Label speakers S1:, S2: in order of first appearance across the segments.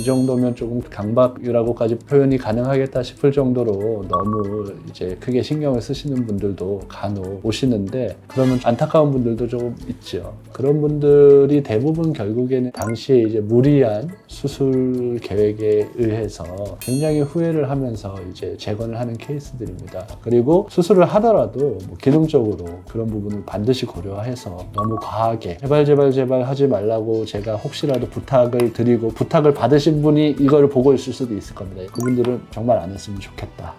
S1: 이 정도면 조금 강박이라고까지 표현이 가능하겠다 싶을 정도로 너무 이제 크게 신경을 쓰시는 분들도 간혹 오시는데 그러면 안타까운 분들도 조금 있죠. 그런 분들이 대부분 결국에는 당시에 이제 무리한 수술 계획에 의해서 굉장히 후회를 하면서 이제 재건을 하는 케이스들입니다. 그리고 수술을 하더라도 뭐 기능적으로 그런 부분을 반드시 고려해서 너무 과하게 제발 제발 제발 하지 말라고 제가 혹시라도 부탁을 드리고 부탁을 받으 신 분이 이걸 보고 있을 수도 있을 겁니다. 그분들은 정말 안 했으면 좋겠다.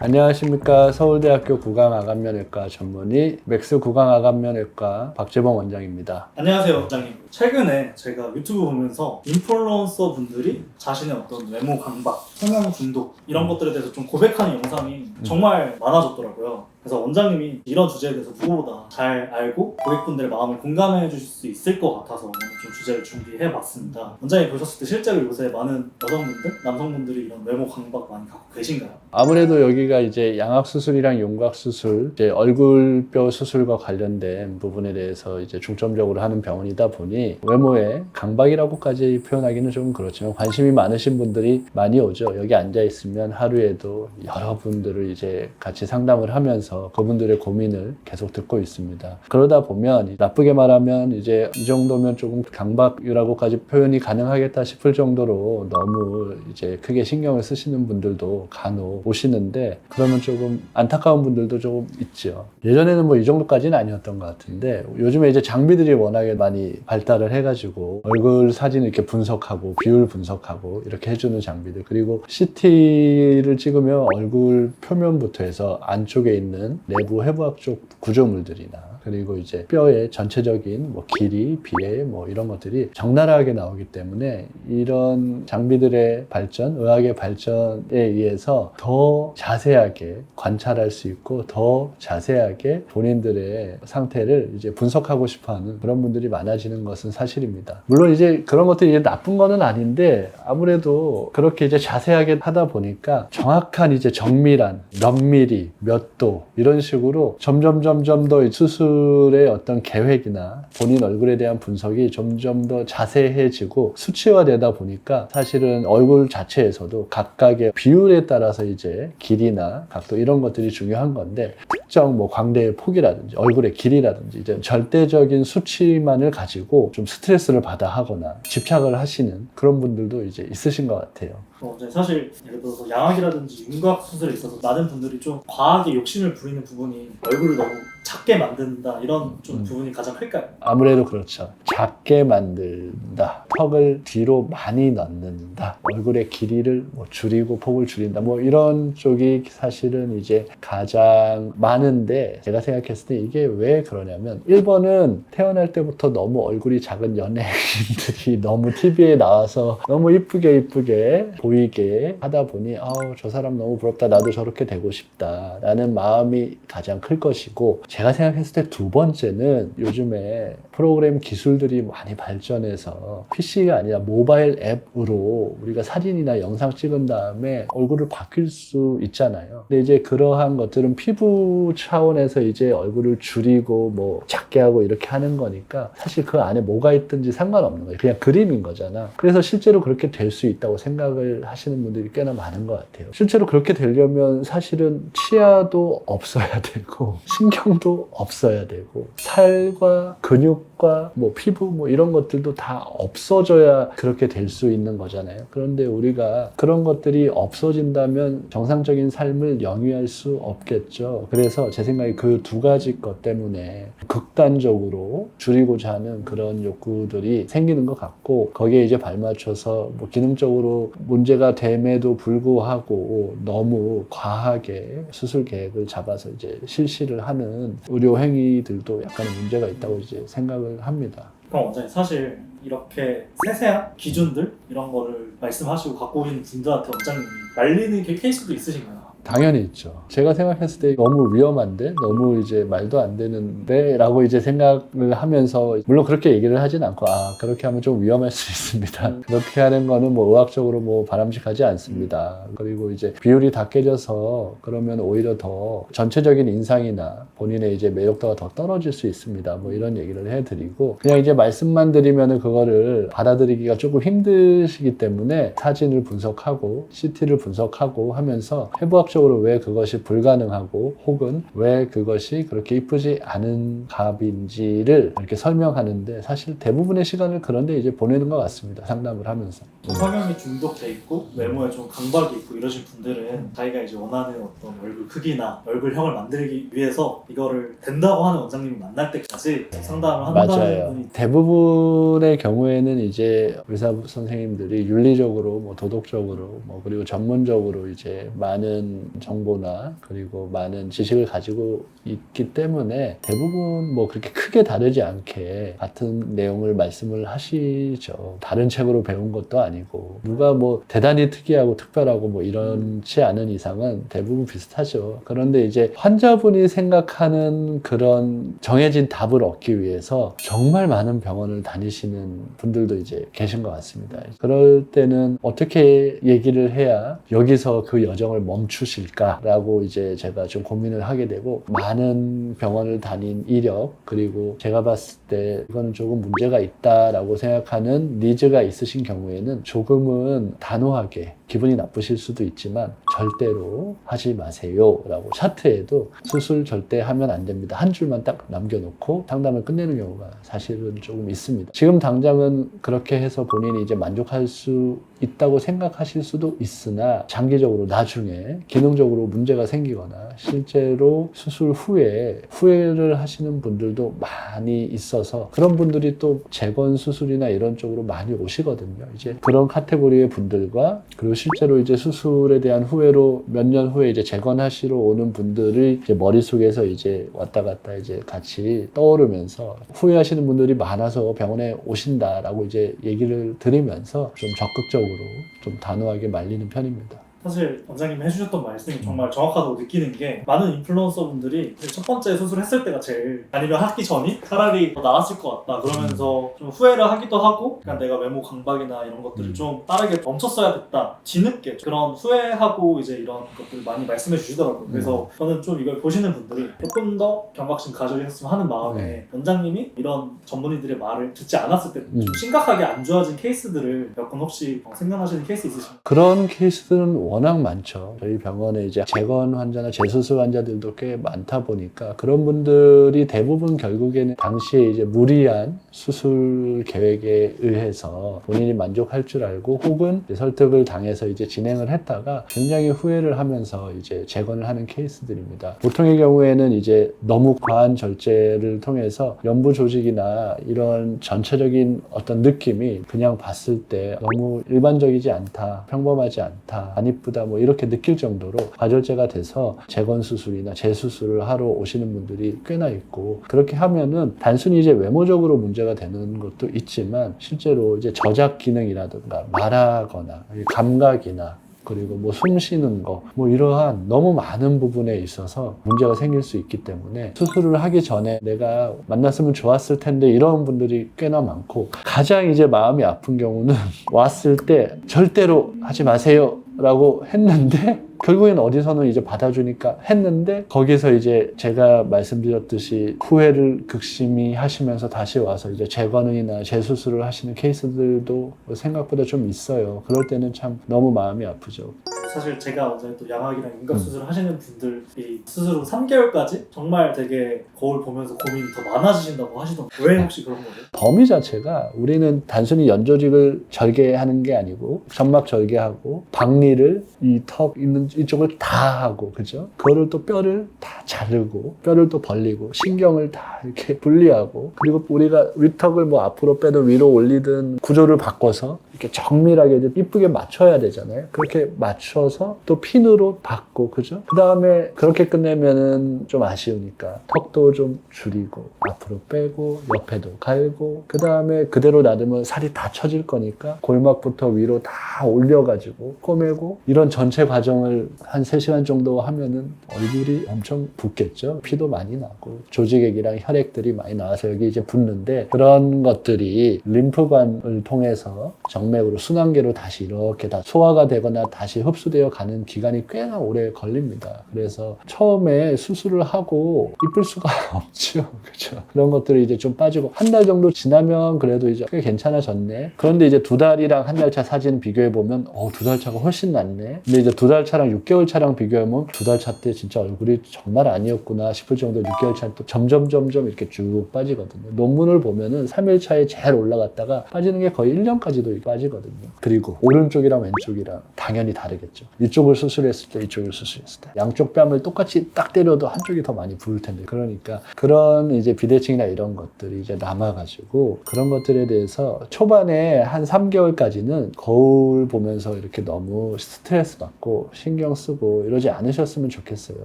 S1: 안녕하십니까 서울대학교 구강아간면외과 전문의 맥스 구강아간면외과 박재범 원장입니다.
S2: 안녕하세요, 원장님. 최근에 제가 유튜브 보면서 인플루언서 분들이 자신의 어떤 외모 강박, 성형 중독 이런 것들에 대해서 좀 고백하는 영상이 정말 많아졌더라고요. 그래서 원장님이 이런 주제에 대해서 누구보다 잘 알고 고객분들의 마음을 공감해 주실 수 있을 것 같아서 좀 주제를 준비해 봤습니다. 원장님 보셨을 때 실제로 요새 많은 여성분들, 남성분들이 이런 외모 강박 많이 갖고 계신가요?
S1: 아무래도 여기가 이제 양악 수술이랑 윤곽 수술, 이제 얼굴뼈 수술과 관련된 부분에 대해서 이제 중점적으로 하는 병원이다 보니 외모에 강박이라고까지 표현하기는 좀 그렇지만 관심이 많으신 분들이 많이 오죠. 여기 앉아 있으면 하루에도 여러 분들을 이제 같이 상담을 하면서 그분들의 고민을 계속 듣고 있습니다. 그러다 보면 나쁘게 말하면 이제 이 정도면 조금 강박이라고까지 표현이 가능하겠다 싶을 정도로 너무 이제 크게 신경을 쓰시는 분들도 간혹 오시는데 그러면 조금 안타까운 분들도 조금 있죠. 예전에는 뭐 이 정도까지는 아니었던 것 같은데 요즘에 이제 장비들이 워낙에 많이 발달을 해가지고 얼굴 사진 이렇게 분석하고 비율 분석하고 이렇게 해주는 장비들 그리고 CT를 찍으면 얼굴 표면부터 해서 안쪽에 있는 내부 해부학 쪽 구조물들이나 그리고 이제 뼈의 전체적인 뭐 길이, 비해 뭐 이런 것들이 적나라하게 나오기 때문에 이런 장비들의 발전, 의학의 발전에 의해서 더 자세하게 관찰할 수 있고 더 자세하게 본인들의 상태를 이제 분석하고 싶어하는 그런 분들이 많아지는 것은 사실입니다. 물론 이제 그런 것들이 이제 나쁜 거는 아닌데 아무래도 그렇게 이제 자세하게 하다 보니까 정확한 이제 정밀한 몇 미리, 몇도 이런 식으로 점점 점점 더 수술 의 어떤 계획이나 본인 얼굴에 대한 분석이 점점 더 자세해지고 수치화되다 보니까 사실은 얼굴 자체에서도 각각의 비율에 따라서 이제 길이나 각도 이런 것들이 중요한 건데 특정 뭐 광대의 폭이라든지 얼굴의 길이라든지 이제 절대적인 수치만을 가지고 좀 스트레스를 받아 하거나 집착을 하시는 그런 분들도 이제 있으신 것 같아요.
S2: 어, 이제 사실 예를 들어서 양악이라든지 윤곽 수술에 있어서 많은 분들이 좀 과하게 욕심을 부리는 부분이 얼굴을 너무 작게 만든다 이런 좀
S1: 음.
S2: 부분이 가장 클까요?
S1: 아무래도 그렇죠. 작게 만든다. 턱을 뒤로 많이 넣는다. 얼굴의 길이를 뭐 줄이고 폭을 줄인다. 뭐 이런 쪽이 사실은 이제 가장 많은데 제가 생각했을 때 이게 왜 그러냐면 1번은 태어날 때부터 너무 얼굴이 작은 연예인들이 너무 TV에 나와서 너무 이쁘게 이쁘게 보이게 하다 보니 아우 저 사람 너무 부럽다. 나도 저렇게 되고 싶다. 라는 마음이 가장 클 것이고 제가 생각했을 때 두 번째는 요즘에 프로그램 기술들이 많이 발전해서 PC가 아니라 모바일 앱으로 우리가 사진이나 영상 찍은 다음에 얼굴을 바뀔 수 있잖아요. 근데 이제 그러한 것들은 피부 차원에서 이제 얼굴을 줄이고 뭐 작게 하고 이렇게 하는 거니까 사실 그 안에 뭐가 있든지 상관없는 거예요. 그냥 그림인 거잖아. 그래서 실제로 그렇게 될 수 있다고 생각을 하시는 분들이 꽤나 많은 것 같아요. 실제로 그렇게 되려면 사실은 치아도 없어야 되고 신경도 없어야 되고 살과 근육 과 뭐 피부 뭐 이런 것들도 다 없어져야 그렇게 될 수 있는 거잖아요. 그런데 우리가 그런 것들이 없어진다면 정상적인 삶을 영위할 수 없겠죠. 그래서 제 생각에 그 두 가지 것 때문에 극단적으로 줄이고자 하는 그런 욕구들이 생기는 것 같고 거기에 이제 발맞춰서 뭐 기능적으로 문제가 됨에도 불구하고 너무 과하게 수술 계획을 잡아서 이제 실시를 하는 의료 행위들도 약간의 문제가 있다고 이제 생각을 합니다.
S2: 그럼 원장님 사실 이렇게 세세한 기준들 이런 거를 말씀하시고 갖고 오신 분들한테 원장님이 말리는 게 케이스도 있으신가요?
S1: 당연히 있죠. 제가 생각했을 때 너무 위험한데, 너무 이제 말도 안 되는데, 라고 이제 생각을 하면서, 물론 그렇게 얘기를 하진 않고, 아, 그렇게 하면 좀 위험할 수 있습니다.
S2: 음.
S1: 그렇게 하는 거는 뭐 의학적으로 뭐 바람직하지 않습니다. 그리고 이제 비율이 다 깨져서 그러면 오히려 더 전체적인 인상이나 본인의 이제 매력도가 더 떨어질 수 있습니다. 뭐 이런 얘기를 해드리고, 그냥 이제 말씀만 드리면은 그거를 받아들이기가 조금 힘드시기 때문에 사진을 분석하고, CT를 분석하고 하면서 해부학 적으로 왜 그것이 불가능하고 혹은 왜 그것이 그렇게 이쁘지 않은 갑인지를 이렇게 설명하는데 사실 대부분의 시간을 그런데 이제 보내는 것 같습니다. 상담을 하면서.
S2: 성형이 중독돼 있고 외모에 좀 강박이 있고 이러신 분들은 자기가 이제 원하는 어떤 얼굴 크기나 얼굴형을 만들기 위해서 이거를 된다고 하는 원장님을 만날 때까지 상담을 한다는
S1: 맞아요.
S2: 분이
S1: 대부분의 경우에는 이제 의사 선생님들이 윤리적으로, 뭐 도덕적으로, 뭐 그리고 전문적으로 이제 많은 정보나 그리고 많은 지식을 가지고 있기 때문에 대부분 뭐 그렇게 크게 다르지 않게 같은 내용을 말씀을 하시죠. 다른 책으로 배운 것도 아니고 누가 뭐 대단히 특이하고 특별하고 뭐 이런지 않은 이상은 대부분 비슷하죠. 그런데 이제 환자분이 생각하는 그런 정해진 답을 얻기 위해서 정말 많은 병원을 다니시는 분들도 이제 계신 것 같습니다. 그럴 때는 어떻게 얘기를 해야 여기서 그 여정을 멈추 실까라고 이제 제가 좀 고민을 하게 되고 많은 병원을 다닌 이력 그리고 제가 봤을 때 이거는 조금 문제가 있다라고 생각하는 니즈가 있으신 경우에는 조금은 단호하게 기분이 나쁘실 수도 있지만 절대로 하지 마세요라고 차트에도 수술 절대 하면 안 됩니다. 한 줄만 딱 남겨놓고 상담을 끝내는 경우가 사실은 조금 있습니다. 지금 당장은 그렇게 해서 본인이 이제 만족할 수 있다고 생각하실 수도 있으나 장기적으로 나중에 기능적으로 문제가 생기거나 실제로 수술 후에 후회를 하시는 분들도 많이 있어서 그런 분들이 또 재건 수술이나 이런 쪽으로 많이 오시거든요. 이제 그런 카테고리의 분들과 그리고 실제로 이제 수술에 대한 후회로 몇 년 후에 이제 재건하시러 오는 분들이 이제 머릿속에서 이제 왔다 갔다 이제 같이 떠오르면서 후회하시는 분들이 많아서 병원에 오신다라고 이제 얘기를 드리면서 좀 적극적으로 좀 단호하게 말리는 편입니다.
S2: 사실 원장님이 해주셨던 말씀이 정말 정확하다고 느끼는 게 많은 인플루언서 분들이 첫 번째 수술했을 때가 제일 아니면 하기 전이 차라리 더 나았을 것 같다 그러면서 좀 후회를 하기도 하고 그냥 내가 외모 강박이나 이런 것들을
S1: 음.
S2: 좀 빠르게 멈췄어야 됐다 뒤늦게 그런 후회하고 이제 이런 것들 많이 말씀해 주시더라고요 그래서 저는 좀 이걸 보시는 분들이 조금 더 경각심 가져셨으면 하는 마음에
S1: 네.
S2: 원장님이 이런 전문의들의 말을 듣지 않았을 때 좀
S1: 음.
S2: 심각하게 안 좋아진 케이스들을 몇 건 혹시 생각나시는 케이스 있으신가요?
S1: 그런 케이스들은 워낙 많죠. 저희 병원에 이제 재건 환자나 재수술 환자들도 꽤 많다 보니까 그런 분들이 대부분 결국에는 당시에 이제 무리한 수술 계획에 의해서 본인이 만족할 줄 알고 혹은 설득을 당해서 이제 진행을 했다가 굉장히 후회를 하면서 이제 재건을 하는 케이스들입니다. 보통의 경우에는 이제 너무 과한 절제를 통해서 연부 조직이나 이런 전체적인 어떤 느낌이 그냥 봤을 때 너무 일반적이지 않다, 평범하지 않다, 안 이쁘다 뭐 이렇게 느낄 정도로 과절제가 돼서 재건 수술이나 재수술을 하러 오시는 분들이 꽤나 있고 그렇게 하면은 단순히 이제 외모적으로 문제가 되는 것도 있지만 실제로 이제 저작 기능이라든가 말하거나 감각이나 그리고 뭐 숨 쉬는 거, 뭐 이러한 너무 많은 부분에 있어서 문제가 생길 수 있기 때문에 수술을 하기 전에 내가 만났으면 좋았을 텐데 이런 분들이 꽤나 많고 가장 이제 마음이 아픈 경우는 왔을 때 절대로 하지 마세요 라고 했는데 결국엔 어디서는 이제 받아주니까 했는데 거기서 이제 제가 말씀드렸듯이 후회를 극심히 하시면서 다시 와서 이제 재건이나 재수술을 하시는 케이스들도 생각보다 좀 있어요. 그럴 때는 참 너무 마음이 아프죠.
S2: 사실 제가 어제 또 양악이랑
S1: 음.
S2: 윤곽 수술 을 하시는 분들이 수술 후 3개월까지 정말 되게 거울 보면서 고민이 더 많아지신다고 하시던데 왜 혹시 그런 거예요?
S1: 범위 자체가 우리는 단순히 연조직을 절개하는 게 아니고 점막 절개하고 박리를 이 턱 있는 이쪽을 다 하고 그죠? 그거를 또 뼈를 다 자르고 뼈를 또 벌리고 신경을 다 이렇게 분리하고 그리고 우리가 위턱을 뭐 앞으로 빼든 위로 올리든 구조를 바꿔서 이렇게 정밀하게 이제 이쁘게 맞춰야 되잖아요. 그렇게 맞춰서 또 핀으로 받고 그죠? 그 다음에 그렇게 끝내면은 좀 아쉬우니까 턱도 좀 줄이고 앞으로 빼고 옆에도 갈고 그 다음에 그대로 놔두면 살이 다 처질 거니까 골막부터 위로 다 올려가지고 꼬매고 이런 전체 과정을 한 3시간 정도 하면은 얼굴이 엄청 붓겠죠. 피도 많이 나고 조직액이랑 혈액들이 많이 나와서 여기 이제 붓는데 그런 것들이 림프관을 통해서 정맥으로 순환계로 다시 이렇게 다 소화가 되거나 다시 흡수되어 가는 기간이 꽤나 오래 걸립니다. 그래서 처음에 수술을 하고 이쁠 수가 없죠. 그렇죠. 그런 것들이 이제 좀 빠지고 한 달 정도 지나면 그래도 이제 꽤 괜찮아졌네. 그런데 이제 두 달이랑 한 달 차 사진 비교해 보면 어, 두 달 차가 훨씬 낫네. 근데 이제 두 달 차랑 6개월 차랑 비교하면 두 달 차 때 진짜 얼굴이 정말 아니었구나 싶을 정도로 6개월 차는 또 점점 점점 이렇게 쭉 빠지거든요. 논문을 보면은 3일 차에 제일 올라갔다가 빠지는 게 거의 1년까지도 빠지거든요. 그리고 오른쪽이랑 왼쪽이랑 당연히 다르겠죠. 이쪽을 수술했을 때 이쪽을 수술했을 때 양쪽 뺨을 똑같이 딱 때려도 한쪽이 더 많이 부을 텐데 그러니까 그런 이제 비대칭이나 이런 것들이 이제 남아가지고 그런 것들에 대해서 초반에 한 3개월까지는 거울 보면서 이렇게 너무 스트레스 받고 신경 쓰고 이러지 않으셨으면 좋겠어요.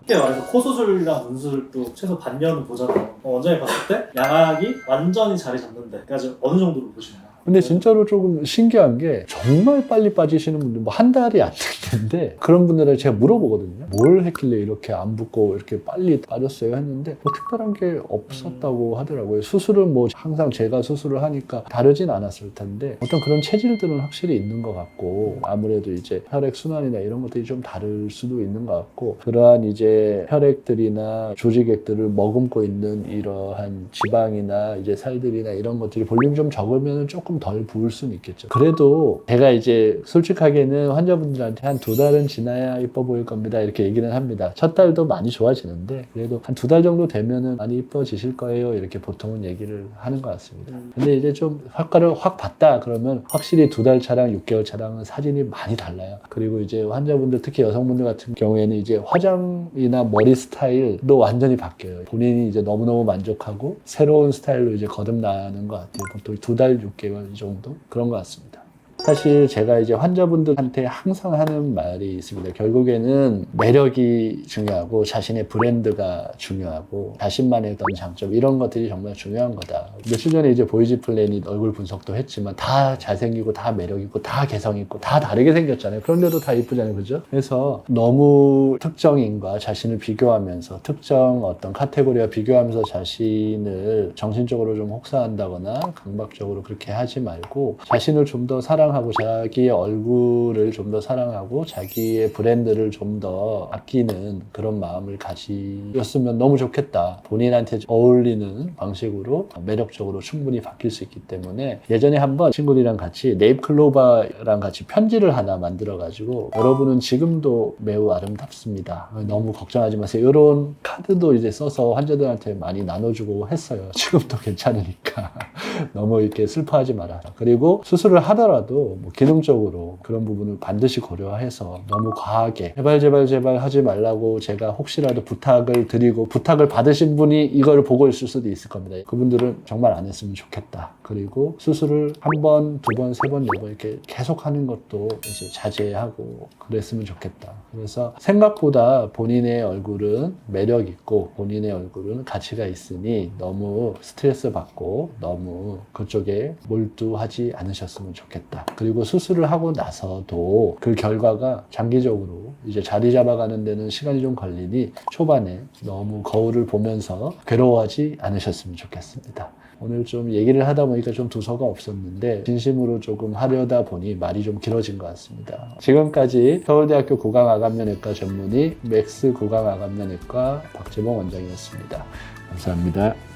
S2: 쉽게 말해서 코 수술이랑 눈 수술도 최소 반년은 보잖아요. 어, 원장님 봤을 때 양악이 완전히 자리 잡는데 까지 어느 정도로 보시나요?
S1: 근데 진짜로 조금 신기한 게 정말 빨리 빠지시는 분들 뭐 한 달이 안 됐는데 그런 분들은 제가 물어보거든요. 뭘 했길래 이렇게 안 붓고 이렇게 빨리 빠졌어요 했는데 뭐 특별한 게 없었다고 하더라고요. 수술은 뭐 항상 제가 수술을 하니까 다르진 않았을 텐데 어떤 그런 체질들은 확실히 있는 것 같고 아무래도 이제 혈액 순환이나 이런 것들이 좀 다를 수도 있는 것 같고 그러한 이제 혈액들이나 조직액들을 머금고 있는 이러한 지방이나 이제 살들이나 이런 것들이 볼륨이 좀 적으면 조금 덜 부을 수는 있겠죠. 그래도 제가 이제 솔직하게는 환자분들한테 한두 달은 지나야 이뻐 보일 겁니다. 이렇게 얘기는 합니다. 첫 달도 많이 좋아지는데 그래도 한 두 달 정도 되면은 많이 이뻐지실 거예요. 이렇게 보통은 얘기를 하는 것 같습니다.
S2: 음.
S1: 근데 이제 좀 효과를 확 봤다 그러면 확실히 두 달 차랑 6개월 차랑은 사진이 많이 달라요. 그리고 이제 환자분들 특히 여성분들 같은 경우에는 이제 화장이나 머리 스타일도 완전히 바뀌어요. 본인이 이제 너무너무 만족하고 새로운 스타일로 이제 거듭나는 것 같아요. 보통 두 달, 6개월 이 정도 그런 것 같습니다. 사실 제가 이제 환자분들한테 항상 하는 말이 있습니다. 결국에는 매력이 중요하고 자신의 브랜드가 중요하고 자신만의 어떤 장점 이런 것들이 정말 중요한 거다. 며칠 전에 이제 보이지 플래닛 얼굴 분석도 했지만 다 잘생기고 다 매력있고 다 개성있고 다 다르게 생겼잖아요. 그런데도 다 이쁘잖아요. 그죠? 그래서 너무 특정인과 자신을 비교하면서 특정 어떤 카테고리와 비교하면서 자신을 정신적으로 좀 혹사한다거나 강박적으로 그렇게 하지 말고 자신을 좀 더 사랑 하고 자기의 얼굴을 좀 더 사랑하고 자기의 브랜드를 좀 더 아끼는 그런 마음을 가지셨으면 너무 좋겠다. 본인한테 어울리는 방식으로 매력적으로 충분히 바뀔 수 있기 때문에 예전에 한번 친구들이랑 같이 네잎 클로바랑 같이 편지를 하나 만들어 가지고 여러분은 지금도 매우 아름답습니다. 너무 걱정하지 마세요. 이런 카드도 이제 써서 환자들한테 많이 나눠주고 했어요. 지금도 괜찮으니까. 너무 이렇게 슬퍼하지 마라. 그리고 수술을 하더라도 뭐 기능적으로 그런 부분을 반드시 고려해서 너무 과하게 제발 제발 제발 하지 말라고 제가 혹시라도 부탁을 드리고 부탁을 받으신 분이 이걸 보고 있을 수도 있을 겁니다. 그분들은 정말 안 했으면 좋겠다. 그리고 수술을 한 번, 두 번, 세 번, 네 번 이렇게 계속 하는 것도 이제 자제하고 그랬으면 좋겠다. 그래서 생각보다 본인의 얼굴은 매력 있고 본인의 얼굴은 가치가 있으니 너무 스트레스 받고 너무 그쪽에 몰두하지 않으셨으면 좋겠다. 그리고 수술을 하고 나서도 그 결과가 장기적으로 이제 자리 잡아가는 데는 시간이 좀 걸리니 초반에 너무 거울을 보면서 괴로워하지 않으셨으면 좋겠습니다. 오늘 좀 얘기를 하다 보니까 좀 두서가 없었는데 진심으로 조금 하려다 보니 말이 좀 길어진 것 같습니다. 지금까지 서울대학교 구강아감면외과 전문의 맥스 구강아감면외과 박재봉 원장이었습니다. 감사합니다.